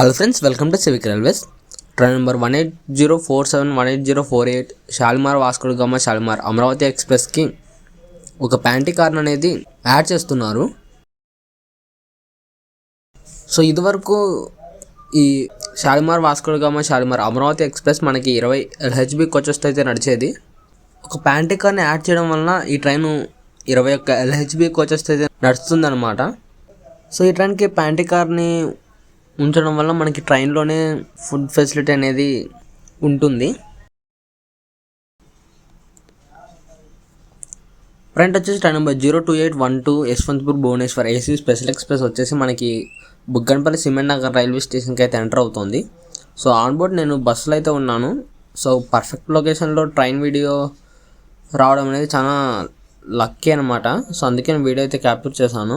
Hello friends welcome to civic railways train number one eight zero four seven one eight zero four eight Shalimar Vasco da Gama Shalimar Amaravati ఎక్స్ప్రెస్కి ఒక pantry car అనేది add చేస్తున్నారు. So ఇదివరకు ఈ Shalimar Vasco da Gama Shalimar Amaravati express మనకి ఇరవై LHB కోచెస్తో అయితే నడిచేది. ఒక ప్యాంటీ కార్ని యాడ్ చేయడం వలన ఈ ట్రైన్ ఇరవై ఒక్క ఎల్హెచ్బి కోచెస్తో అయితే నడుస్తుందన్నమాట. సో ఈ ట్రైన్కి ప్యాంటీ కార్ని ఉంచడం వల్ల మనకి ట్రైన్లోనే ఫుడ్ ఫెసిలిటీ అనేది ఉంటుంది. ఫ్రంట్ వచ్చేసి train number zero two eight one two Yesvantpur Bhubaneswar AC special express వచ్చేసి మనకి బుగ్గన్పల్లి సిమెంట్ నగర్ రైల్వే స్టేషన్కి అయితే ఎంటర్ అవుతుంది. సో ఆన్ బోర్డ్ నేను బస్సులో అయితే ఉన్నాను. సో పర్ఫెక్ట్ లొకేషన్లో ట్రైన్ వీడియో రావడం అనేది చాలా లక్కీ అనమాట సో అందుకే నేను వీడియో అయితే క్యాప్చర్ చేశాను.